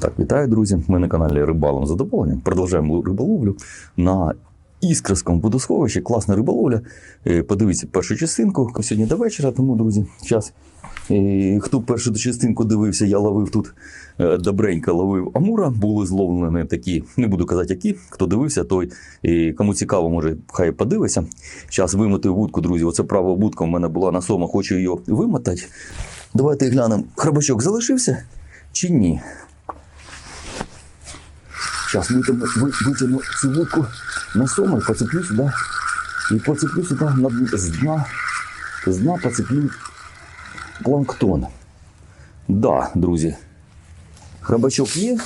Так, вітаю, друзі. Ми на каналі Рибалом задоволенням. Продовжуємо риболовлю на Іскровському водосховищі. Класна риболовля. Е, Подивіться першу частинку сьогодні до вечора. Тому, друзі, час. Е, Хто першу частинку дивився, я ловив тут е, добренько ловив Амура. Були зловлені такі, не буду казати, які. Хто дивився, той е, кому цікаво, може хай подивиться. Зараз вимотую вудку, друзі. Оце права вудка у мене була на сома, хочу її вимотати. Давайте глянемо, храбачок залишився чи ні. Ви- витягну цю вудку на сома і поцеплю сюди. І поцеплю сюди на, з дна. З дна поцеплю планктон. Да, друзі. Храбачок є.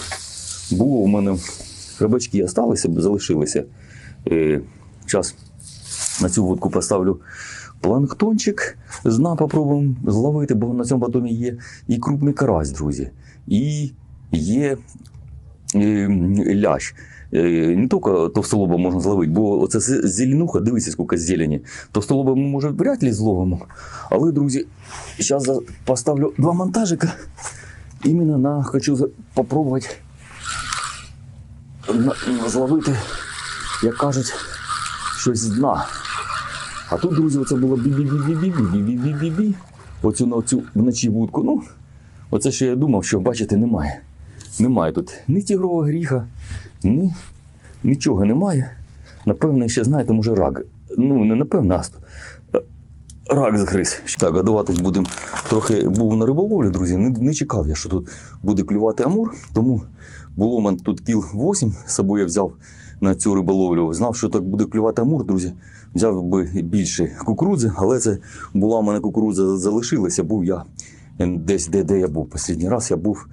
Було у мене храбачки залишилися, залишилися. Е, Зараз на цю вудку поставлю планктончик. З дна попробуємо зловити, бо на цьому батомі є і крупний карась, друзі. І є лящ. Е, Не тільки товстолоба можна зловити, бо оце зеленуха, дивіться, скільки зелені. Товстолоба ми, може, вряд ли зловимо. Але, друзі, зараз поставлю два монтажика. Іменно на хочу на зловити, як кажуть, щось з дна. А тут, друзі, оце було бі-бі-бі-бі-бі-бі-бі-бі-бі. Оцю на цю вночі вудку. Ну, оце що я думав, що бачите, немає. Немає тут ні тігрового гріха, ні нічого немає. Напевно, ще знаєте, може рак. Ну, не напевно, а рак згриз. Так, годуватись будемо. Трохи був на риболовлі, друзі. Не, не чекав я, що тут буде клювати амур. Тому було в мене тут кіл 8 з собою я взяв на цю риболовлю. Знав, що так буде клювати амур, друзі. Взяв би більше кукурудзи, але це була в мене кукурудза залишилася. Був я десь, де, де я був. Останній раз я був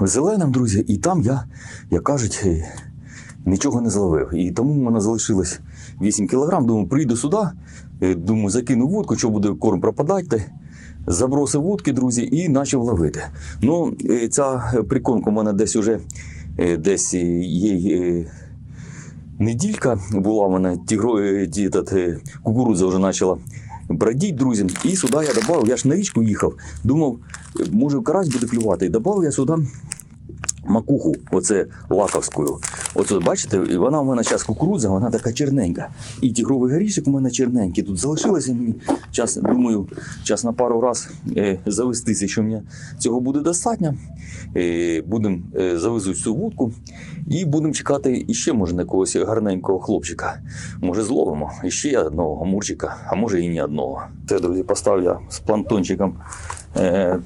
в зеленому, друзі, і там я, як кажуть, е, нічого не зловив. І тому в мене залишилось 8 кілограм. Думаю, прийду сюди, е, думаю, закину вудку, що буде корм пропадати. Забросив вудки, друзі, і почав ловити. Ну, е, ця прикормка у мене десь уже десь є. Неділька була в мене кукурудза вже почала бродіть, друзі. І сюди я додав, я ж на річку їхав. Думав, може карась буде клювати. І додав я сюди макуху, оце лаковською. Оце бачите, вона у мене зараз кукурудза, вона така черненька. І тігровий горішок у мене черненький. Тут залишилося мені. Час, думаю, час на пару раз е, завестися, що мені цього буде достатньо. Е, будемо е, завезу цю вудку і будемо чекати іще, може, на якогось гарненького хлопчика. Може, зловимо іще одного амурчика, а може і не одного. Це, друзі, поставлю з плантончиком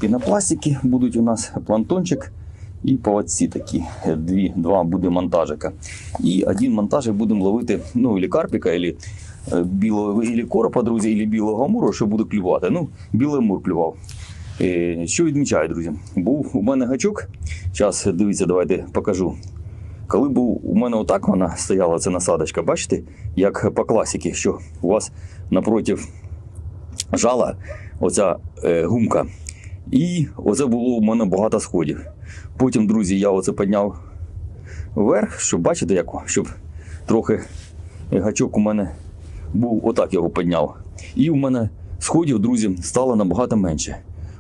пінопластики. Будуть у нас плантончик. І поводці такі, дві, два буде монтажика. І один монтажик будемо ловити, ну, или карпіка, или е, білого, или коропа, друзі, или білого амуру, що буде клювати. Ну, білий амур клював. Е, Що відмічаю, друзі? Був у мене гачок. Зараз дивіться, давайте покажу. Коли був у мене отак вона стояла, ця насадочка, бачите, як по класіки, що у вас напротив жала оця е, гумка. І оце було у мене багато сходів. Потім, друзі, я оце підняв вверх, щоб бачите, як, щоб трохи гачок у мене був, отак його підняв. І у мене сходів, друзі, стало набагато менше.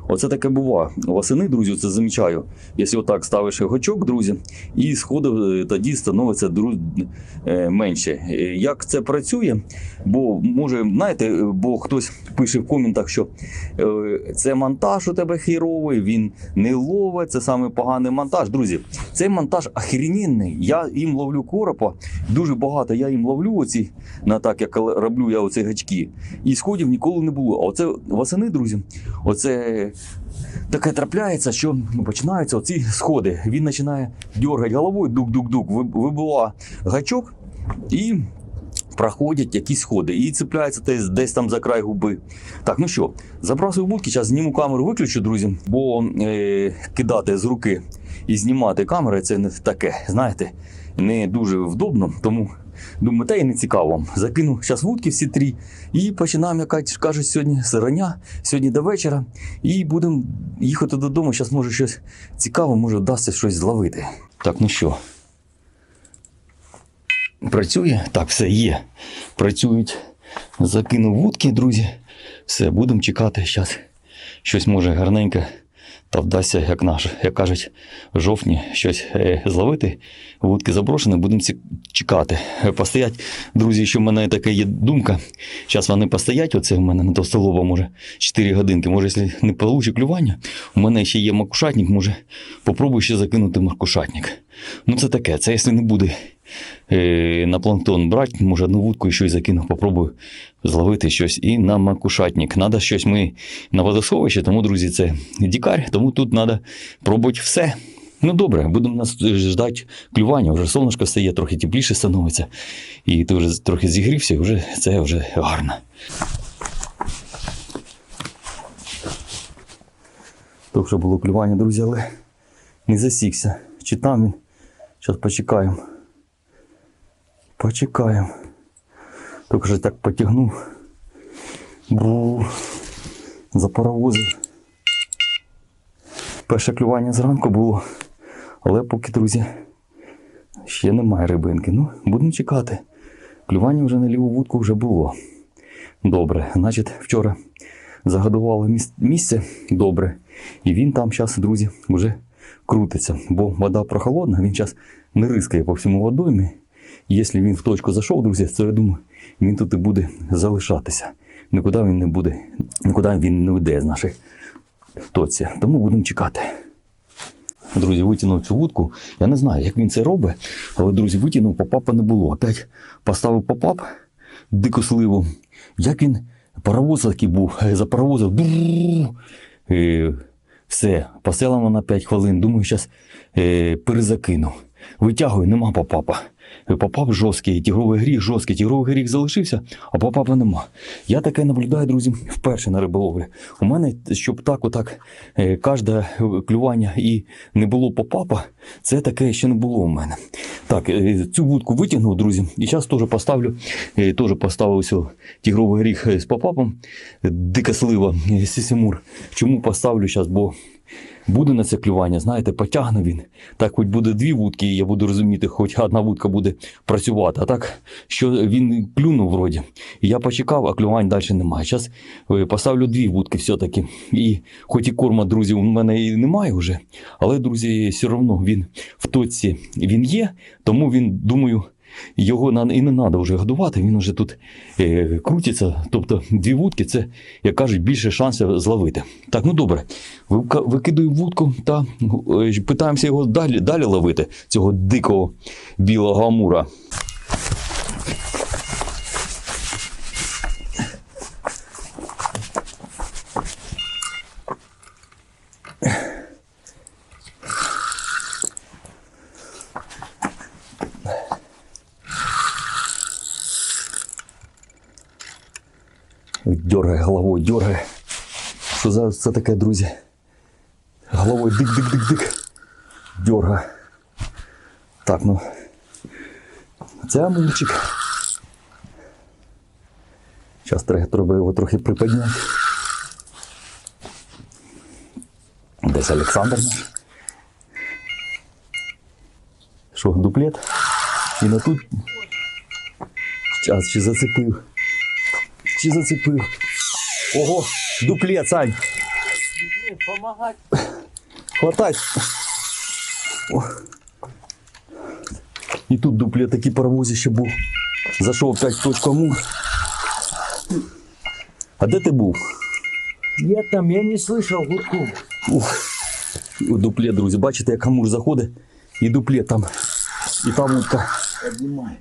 Оце таке буває. Восени, друзі, це замічаю. Якщо отак ставиш гачок, друзі, і сходів е, тоді становиться друз... е, менше. Е, Як це працює? Бо може, знаєте, бо хтось пише в коментах, що це монтаж у тебе хіровий, він не ловить, це саме поганий монтаж. Друзі, цей монтаж охрененний. Я їм ловлю коропа, дуже багато я їм ловлю оці, на так, як роблю я оці гачки. І сходів ніколи не було. А оце восени, друзі, оце таке трапляється, що починаються оці сходи. Він починає дергати головою, дук-дук-дук, ви- вибила гачок і проходять якісь сходи. І цепляється десь, десь там за край губи. Так, ну що, забрасую будки, зараз зніму камеру, виключу, друзі, бо е, кидати з руки і знімати камери це не таке, знаєте, не дуже вдобно. Тому думаю, та й не цікаво. Закину зараз вудки всі три і починаємо, як кажуть, сьогодні з сьогодні до вечора. І будемо їхати додому. Зараз може щось цікаве, може вдасться щось зловити. Так, ну що. Працює? Так, все є. Працюють. Закинув вудки, друзі. Все, будемо чекати. Зараз щось може гарненьке та вдасться, як наш, як кажуть, в жовтні щось е, зловити. Вудки заброшені, будемо чекати. Е, Постоять, друзі, що в мене така є думка. Зараз вони постоять, оце в мене на товстолоба, може 4 годинки. Може, якщо не получу клювання, у мене ще є макушатник, може попробую ще закинути макушатник. Ну це таке, це якщо не буде е, на планктон брати, може одну вудку і щось закину, попробую зловити щось і на макушатник. Надо щось ми на водосховище, тому, друзі, це дікар, тому тут треба пробувати все. Ну добре, будемо нас ждати клювання. Вже сонечко стає, трохи тепліше становиться. І ти вже трохи зігрівся, вже це вже гарно. То вже було клювання, друзі, але не засікся. Чи там він? Зараз почекаємо. Почекаємо. Тільки вже так потягнув. Бру. Запаровозив. Перше клювання зранку було. Але поки, друзі, ще немає рибинки. Ну, будемо чекати. Клювання вже на ліву вудку вже було. Добре. Значить, вчора загадували місце добре. І він там зараз, друзі, вже крутиться. Бо вода прохолодна, він зараз не рискає по всьому водоймі. Якщо він в точку зайшов, друзі, то я думаю, він тут і буде залишатися. Нікуди він не буде, нікуди він не йде з нашої точці. Тому будемо чекати. Друзі, витягнув цю вудку. Я не знаю, як він це робить, але, друзі, витягнув, попапа не було. Опять поставив попап, дику сливу. Як він паровоз такий був, е, запаровозив. Все, поселимо на 5 хвилин. Думаю, зараз е, перезакину. Витягую, нема попапа. Е, Попап жорсткий, тігровий гріх жорсткий, тігровий гріх залишився, а попапа нема. Я таке наблюдаю, друзі, вперше на риболовлі. У мене, щоб так, отак, е, кожне клювання і не було попапа, це таке ще не було у мене. Так, е, цю вудку витягнув, друзі, і зараз теж поставлю, е, теж поставив тігровий гріх е, з папапом, дика слива, сісімур. Чому поставлю зараз, бо буде на це клювання, знаєте, потягне він. Так, хоч буде дві вудки, і я буду розуміти, хоч одна вудка буде працювати. А так, що він клюнув вроді. І я почекав, а клювань далі немає. Зараз поставлю дві вудки все-таки. І хоч і корма, друзі, у мене і немає вже, але, друзі, все одно він в точці він є, тому він, думаю, його і не треба вже годувати, він вже тут е, крутиться. Тобто дві вудки це, як кажуть, більше шансів зловити. Так, ну добре. викидую вудку та е, питаємося його далі, далі ловити, цього дикого білого амура. За це таке, друзі? Головою дик-дик-дик-дик. Дерга. Так, ну. Це амурчик. Зараз треба, його трохи приподняти. Десь Олександр. Що, дуплет? І на тут. Зараз чи зацепив. Чи зацепив. Ого, дуплет, Сань. Помогать. Хватай. О. І тут дуплет такий паровозище був. Зайшов опять в точку Амур. А де ти був? Я там, я не слышал гудку. Ух. О, дуплет, друзі, бачите, як Амур заходить, і дуплет там. І там утка. Поднимай.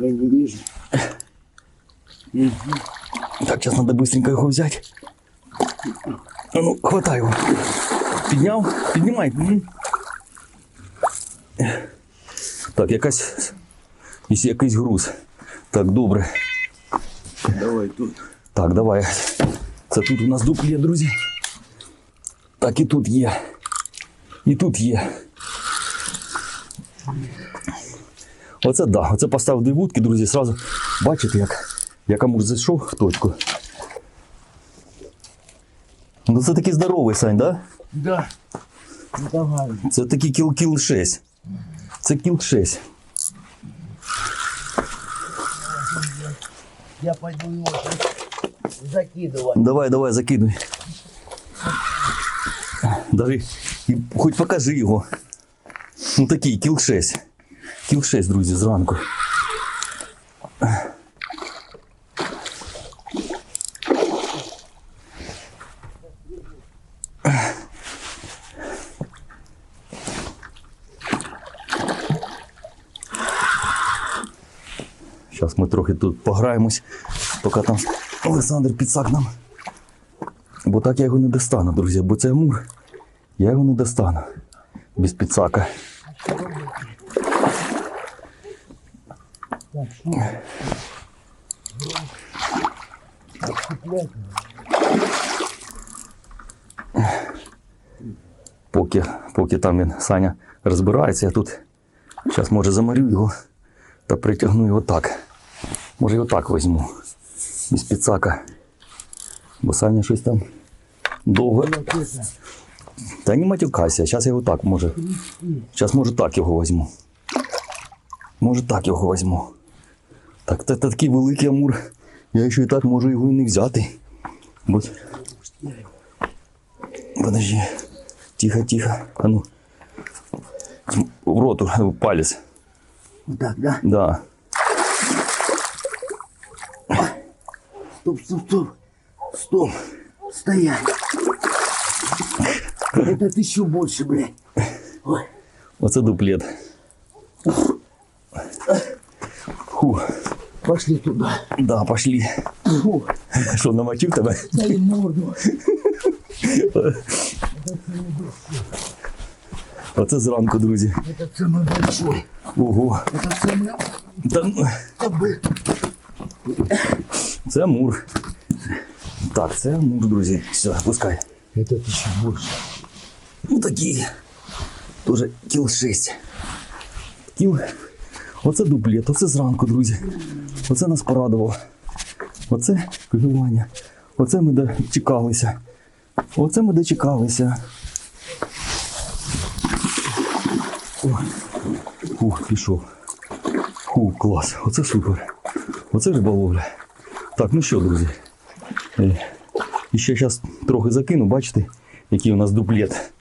Я не вижу. Мгм. Так, зараз треба швидко його взяти. А ну, хватай його. Підняв? Піднімай. Так, якась. якийсь- груз. Так, добре. Давай тут. Так, давай. Це тут у нас дуб є, друзі. Так, і тут є. І тут є. Оце да. Оце поставив дві вудки, друзі. Сразу бачите, як, як Амур зайшов в точку. Ну це такий здоровий Сань, да? Да. Ну давай. Це такий кіл кіл 6. Це кіл 6. Я пойду его закидывать. Давай, давай, закидуй. Даже, і хоч покажи його. Ну такий, кіл 6. Кіл 6, друзі, зранку. Тут пограємось, поки там Олександр підсак нам. Бо так я його не достану, друзі, бо це мур. Я його не достану. Без підсака. Поки, поки там він Саня розбирається, я тут зараз може замарю його та притягну його так. Може його так візьму. Без підсака. Бо Саня щось там довго. Та не матюкайся, зараз я його так може. Зараз може так його візьму. Може так його візьму. Так, це такий великий амур. Я ще і так можу його і не взяти. Бо... Подожди. Тихо, тихо. А ну. В рот палець. Так, да? Да. Стоп, стоп, стоп. Стоп. Стоять. Это ты еще больше, блядь. Ой. Вот это дуплет. Фу. Пошли туда. Да, пошли. Что, намочил тебя? Да и морду. Оце зранку, друзі. Це самий большой. Ого. Це самий... Там... Це амур. Так, це амур, друзі. Все, пускай. Это еще больше. Ну такі. Тоже кіл 6. Кіл. Оце дуплет, оце зранку, друзі. Оце нас порадувало. Оце клювання. Оце ми дочекалися. Оце ми дочекалися. Ух, пішов. Фу, клас. Оце супер. Оце риболовля. Так, ну що, друзі. Е, І ще зараз трохи закину, бачите, який у нас дуплет.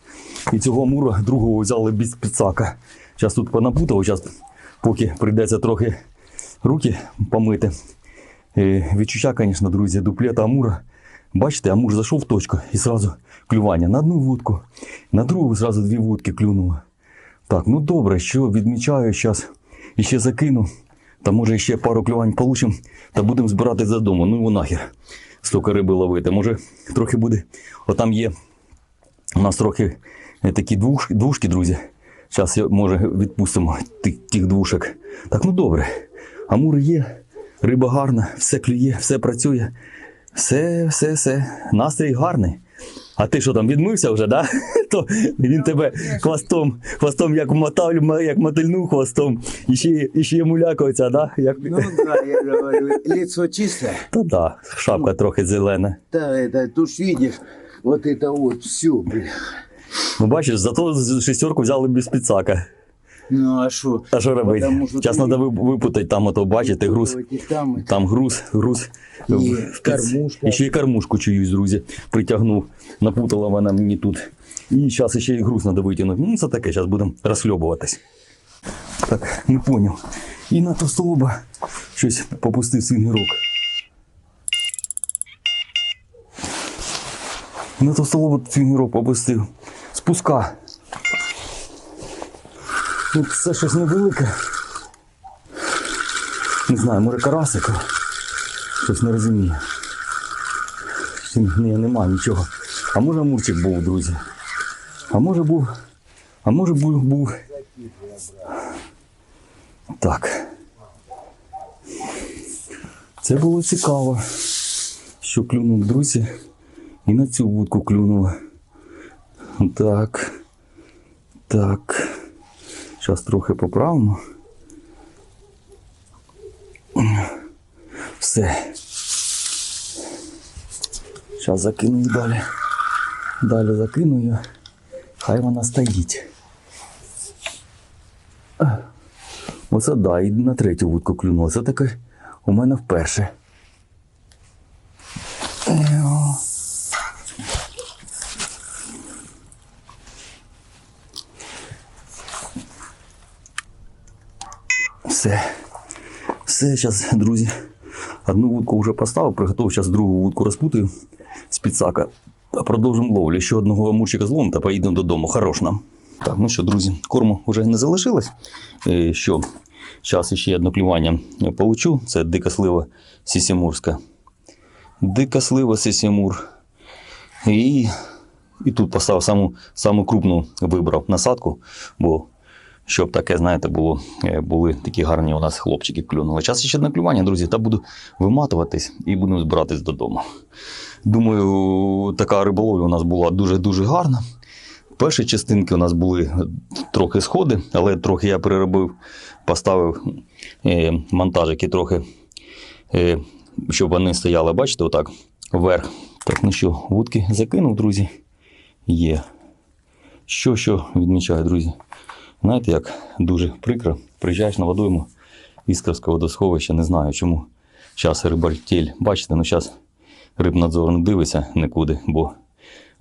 І цього мура другого взяли без підсака. Зараз тут понапутав, зараз поки прийдеться трохи руки помити. Е, Відчуття, звісно, друзі, дуплета Амура. Бачите, Амур зайшов в точку і одразу клювання на одну вудку, на другу зразу дві вудки клюнуло. Так, ну добре, що відмічаю зараз і ще закину. Та може ще пару клювань получимо та будемо збиратись додому. Ну його нахер. Стільки риби ловити. Може трохи буде. Отам є у нас трохи е, такі двуш, двушки, друзі. Зараз може відпустимо тих, тих двушок. Так, ну добре. Амур є, риба гарна, все клює, все працює. Все, все, все. Настрій гарний. А ти що там відмився вже, да? То він тебе хвостом, хвостом як мотав, як мотильнув хвостом, і ще, і ще йому лякається, да? Як... Ну да, я говорю, лицо чисте. Та да, шапка трохи зелена. Та, это, тут ж видиш, вот это вот все, блин. Ну бачиш, зато шестерку взяли без підсака. Ну а что? А що робити? Зараз треба випутати там, ото бачите, груз. Там. Груз, груз. І кормушка. І ще й кормушку чиюсь, друзі. Притягнув. Напутала вона мені тут. І зараз ще й груз треба витягнути. Ну, це таке, зараз будемо розхльобуватись. Так, не поняв. І на то товстолоба щось попустив сигнірок. І на товстолоба сигнірок попустив. Спуска. Ну, це щось невелике. Не знаю, може карасик. Щось не розумію. Ні, нема нічого. А може мурчик був, друзі. А може був. А може був. був. Так. Це було цікаво. Що клюнув, друзі. І на цю вудку клюнуло. Так. Так. Зараз трохи поправимо. Все. Зараз закину її далі. Далі закину її. Хай вона стоїть. Оце да, і на третю вудку клюнуло. Це таке у мене вперше. Ео. все. Все, зараз, друзі. Одну вудку вже поставив, приготував, зараз другу вудку розпутаю з підсака. Продовжимо ловлю. Ще одного амурчика зловимо та поїдемо додому. Хорош нам. Так, ну що, друзі, корму вже не залишилось. Е, Що? Зараз ще одне клювання получу. Це дика слива сісімурська. Дика слива сісімур. І, і тут поставив саму, саму крупну вибрав насадку, бо щоб таке, знаєте, було, е, були такі гарні у нас хлопчики клюнули. Час ще одне клювання, друзі, та буду виматуватись і будемо збиратись додому. Думаю, така риболовля у нас була дуже-дуже гарна. Перші частинки у нас були трохи сходи, але трохи я переробив, поставив е, монтажики трохи, е, щоб вони стояли, бачите, отак, вверх. Так, ну що, вудки закинув, друзі. Є. Що, що відмічаю, друзі? Знаєте, як дуже прикро, приїжджаєш на водойму Іскровське водосховище, не знаю чому. Зараз рибальтель. Бачите, ну зараз рибнадзор не дивиться нікуди, бо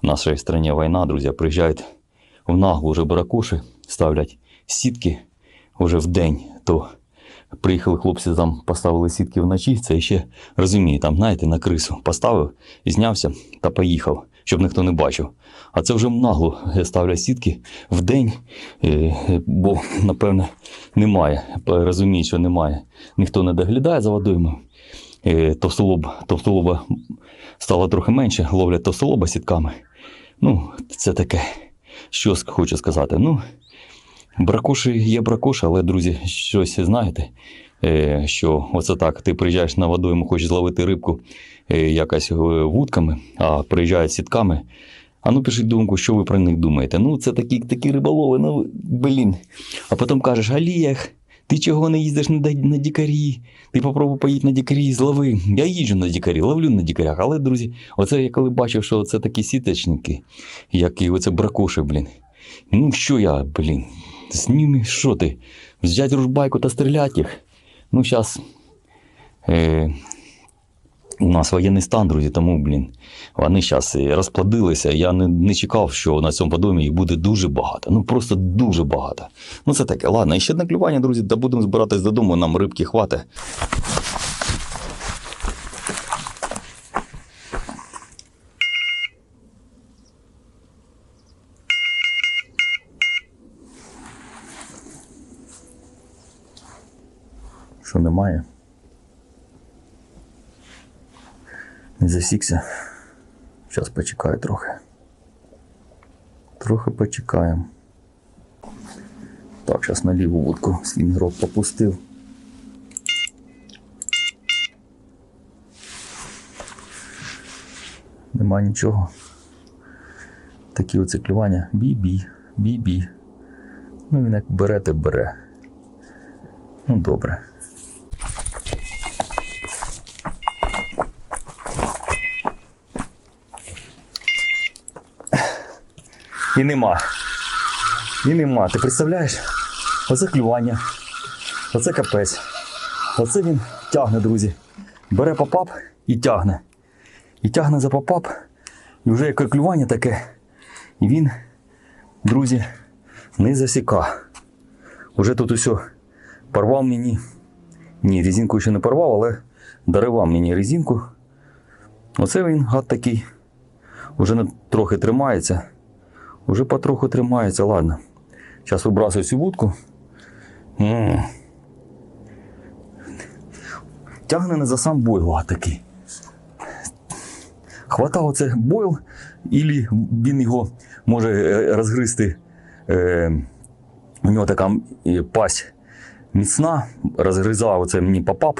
в нашій країні війна, друзі, приїжджають в наглу вже баракуші, ставлять сітки вже в день, то приїхали хлопці там, поставили сітки вночі, це ще розумію, там, знаєте, на крису поставив, знявся та поїхав, щоб ніхто не бачив. А це вже нагло ставлять сітки в день, е, бо, напевне, немає. Розуміють, що немає. Ніхто не доглядає за водоймою. Е, Товстолоб, товстолоба стало трохи менше, ловлять товстолоба сітками. Ну, це таке. Що хочу сказати. Ну, бракуші є бракуші, але, друзі, щось знаєте, що оце так, ти приїжджаєш на водойму, хочеш зловити рибку е, якось е, вудками, а приїжджають сітками. А ну пишіть думку, що ви про них думаєте. Ну, це такі, такі риболови, ну, блін. А потім кажеш, Олег, ти чого не їздиш на, на дікарі? Ти попробуй поїдь на дікарі, злови. Я їжджу на дікарі, ловлю на дікарях. Але, друзі, оце я коли бачив, що це такі сіточники, як і оце бракуші, блін. Ну, що я, блін, з ними що ти? Взять ружбайку та стріляти їх? Ну, зараз. Е, у нас воєнний стан, друзі, тому, блін, вони зараз розплодилися. Я не, не чекав, що на цьому подомі їх буде дуже багато. Ну просто дуже багато. Ну це таке. Ладно, і ще одне клювання, друзі, та будемо збиратись додому, нам рибки хватить. Що немає? Не засікся. Зараз почекаю трохи. Трохи почекаємо. Так, зараз на ліву вудку слінгрок попустив. Нема нічого. Такі оце клювання. Бі-бі, бі-бі. Ну він як бере, те бере. Ну добре. І нема. І нема. Ти представляєш? Оце клювання. Оце капець. Оце він тягне, друзі. Бере попап і тягне. І тягне за попап. І вже яке клювання таке. І він, друзі, не засіка. Уже тут усе порвав мені. Ні, резинку ще не порвав, але дарував мені резинку. Оце він гад такий. Уже не трохи тримається. Уже потроху тримається, ладно. Зараз вибрасую цю вудку. М. Тягне не за сам бойл а такий. Хватав оце бойл, і він його може е, розгризти. Е, у нього така пасть міцна, розгризав оце мені попап.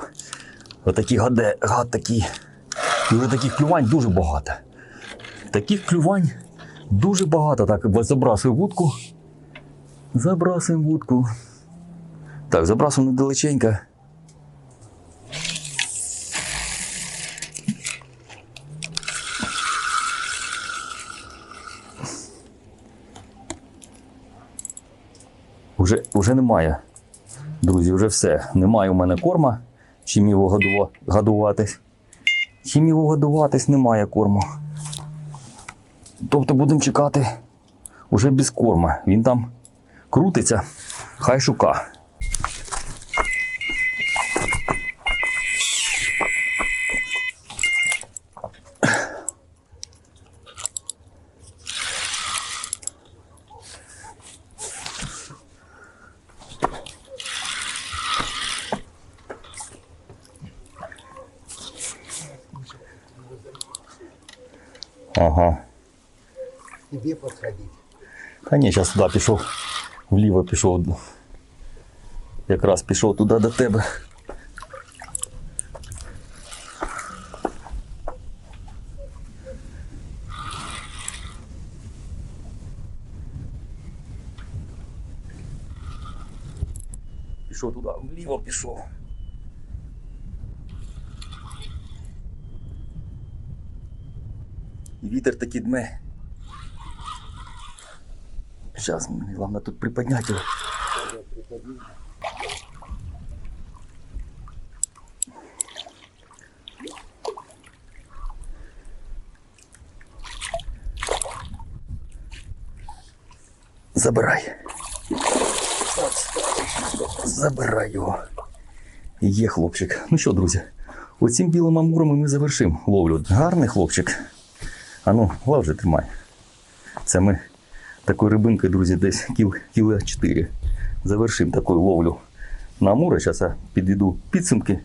Отакий гаде, гад такий. І вже таких клювань дуже багато. Таких клювань Дуже багато так. от Забрасуємо вудку. Забрасуємо вудку. Так, забрасуємо недалеченько. Уже, уже немає. Друзі, вже все. Немає у мене корма. Чим його годува- годуватись. Чим його годуватись, немає корму. Тобто будемо чекати уже без корма. Він там крутиться, хай шука. Ага. Тебе подходить. Та ні, зараз туди пішов. Вліво пішов. Якраз пішов туди до тебе. Пішов туди, вліво пішов. І вітер таки дме. Сейчас, мне главное тут приподнять его. Забирай. Забирай його. Є хлопчик. Ну що, друзі, оцим білим амуром ми завершимо ловлю. Гарний хлопчик. Ану, лав вже тримай. Це ми такою рибинкою, друзі, десь кіл, кіло 4. Завершимо таку ловлю на амура. Зараз я підведу підсумки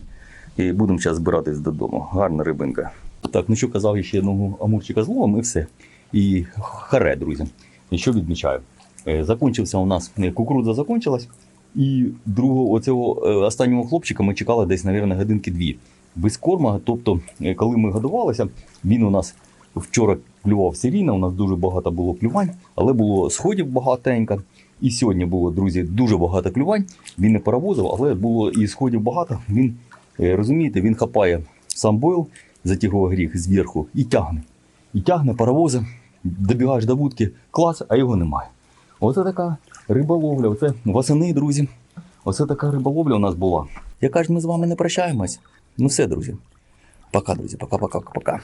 і будемо зараз збиратись додому. Гарна рибинка. Так, ну що казав, я ще одного амурчика зловимо і все. І харе, друзі. І що відмічаю? Е, Закончився у нас е, кукурудза закончилась. І другого оцього е, останнього хлопчика ми чекали десь, мабуть, годинки дві. Без корма. Тобто, коли ми годувалися, він у нас вчора клював серійно, у нас дуже багато було клювань, але було сходів багатенько. І сьогодні було, друзі, дуже багато клювань. Він не перевозив, але було і сходів багато. Він, е, розумієте, він хапає сам бойл, затягує гріх зверху і тягне. І тягне, паровозить, добігаєш до вудки, клас, а його немає. Оце така риболовля. Оце восени, друзі. Оце така риболовля у нас була. Яка ж ми з вами не прощаємось. Ну все, друзі. Пока, друзі, пока-пока-пока.